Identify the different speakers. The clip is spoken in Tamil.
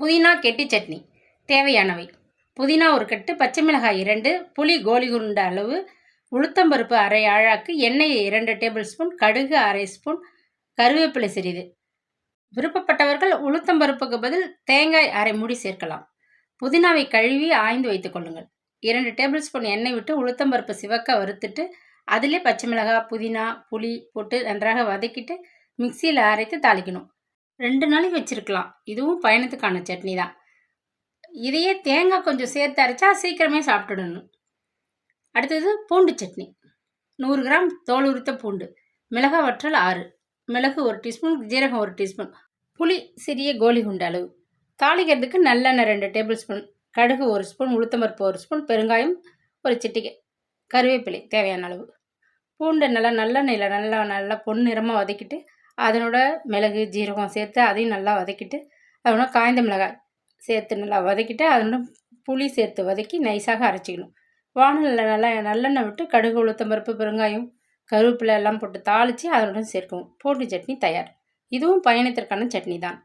Speaker 1: புதினா கெட்டி சட்னி. தேவையானவை. புதினா ஒரு கட்டு பச்சை மிளகாய் இரண்டு புளி கோலி குருண்ட அளவு உளுத்தம்பருப்பு அரை ஆழாக்கு எண்ணெய் இரண்டு டேபிள் ஸ்பூன் கடுகு அரை ஸ்பூன் கருவேப்பிலை சிறிது. விருப்பப்பட்டவர்கள் உளுத்தம்பருப்புக்கு பதில் தேங்காய் அரை மூடி சேர்க்கலாம். புதினாவை கழுவி ஆய்ந்து வைத்துக் கொள்ளுங்கள். இரண்டு டேபிள் ஸ்பூன் எண்ணெய் விட்டு உளுத்தம்பருப்பு சிவக்க வறுத்துட்டு அதிலே பச்சை மிளகாய் புதினா புளி போட்டு நன்றாக வதக்கிட்டு மிக்சியில் அரைத்து தாளிக்கணும். ரெண்டு நாளைக்கு வச்சுருக்கலாம். இதுவும் பயணத்துக்கான சட்னி தான். இதையே தேங்காய் கொஞ்சம் சேர்த்து அரைச்சா சீக்கிரமே சாப்பிட்டுடணும். அடுத்தது பூண்டு சட்னி. நூறு கிராம் தோல் உரித்த பூண்டு. மிளகாய் வற்றல் ஆறு. மிளகு ஒரு டீஸ்பூன் ஜீரகம் ஒரு டீஸ்பூன். புளி சிறிய கோலி குண்ட அளவு. தாளிக்கிறதுக்கு நல்லெண்ணெய் ரெண்டு டேபிள் ஸ்பூன். கடுகு ஒரு ஸ்பூன் உளுத்தம்பருப்பு ஒரு ஸ்பூன் பெருங்காயம் ஒரு சிட்டிகை. கருவேப்பிலை தேவையான அளவு. பூண்டை நல்லா நல்லெண்ணெயில் நல்லா நல்லா பொன்னிறமாக வதக்கிட்டு அதனோட மிளகு ஜீரகம் சேர்த்து அதையும் நல்லா வதக்கிட்டு அதனோட காய்ந்த மிளகாய் சேர்த்து நல்லா வதக்கிட்டு அதனோட புளி சேர்த்து வதக்கி நைஸாக அரைச்சிக்கணும். வானலில் நல்லா நல்லெண்ணெய் விட்டு கடுகு உளுத்தம்பருப்பு பெருங்காயம் கருவேப்பிலை எல்லாம் போட்டு தாளித்து அதனுடன் சேர்க்கவும். பூண்டு சட்னி தயார். இதுவும் பயணத்திற்கான சட்னி தான்